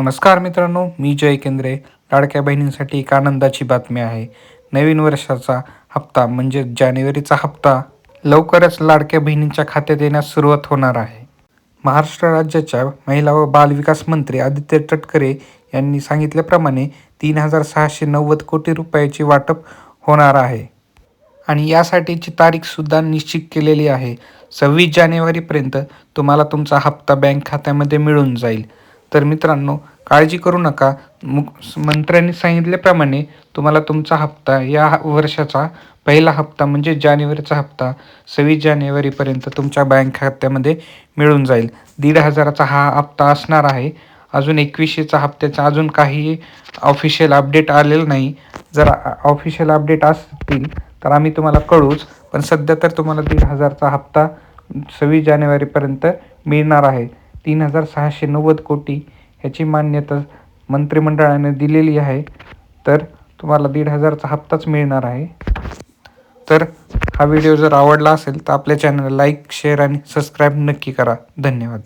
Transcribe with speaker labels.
Speaker 1: नमस्कार मित्रांनो मी जय केंद्रे. लाडक्या बहिणींसाठी एक आनंदाची बातमी आहे. नवीन वर्षाचा हप्ता म्हणजे जानेवारीचा हप्ता लवकरच लाडक्या बहिणींच्या खात्यात येण्यास सुरुवात होणार आहे. महाराष्ट्र राज्याच्या महिला व बालविकास मंत्री आदित्य तटकरे यांनी सांगितल्याप्रमाणे तीन हजार सहाशे नव्वद कोटी रुपयाची वाटप होणार आहे. आणि यासाठीची तारीखसुद्धा निश्चित केलेली आहे. सव्वीस जानेवारीपर्यंत तुम्हाला तुमचा हप्ता बँक खात्यामध्ये मिळून जाईल. तर मित्रांनो काळजी करू नका. मुक मंत्र्यांनी सांगितल्याप्रमाणे तुम्हाला तुमचा हप्ता या वर्षाचा पहिला हप्ता म्हणजे जानेवारीचा हप्ता सव्वीस जानेवारीपर्यंत तुमच्या बँक खात्यामध्ये मिळून जाईल. दीड हजाराचा हा हप्ता असणार आहे. अजून एकवीसशेचा हप्त्याचा अजून काही ऑफिशियल अपडेट आलेलं नाही. जर ऑफिशियल अपडेट असतील तर आम्ही तुम्हाला कळूच पण सध्या तर तुम्हाला दीड हजारचा हप्ता सव्वीस जानेवारीपर्यंत मिळणार आहे. तीन हजार सहाशे नव्वद कोटी ह्याची मान्यता मंत्रिमंडळाने दिलेली आहे. तर तुम्हाला दीड हजारचा हप्ताच मिळणार आहे. तर हा व्हिडिओ जर आवडला असेल तर आपल्या चॅनलला लाईक शेअर आणि सबस्क्राईब नक्की करा. धन्यवाद.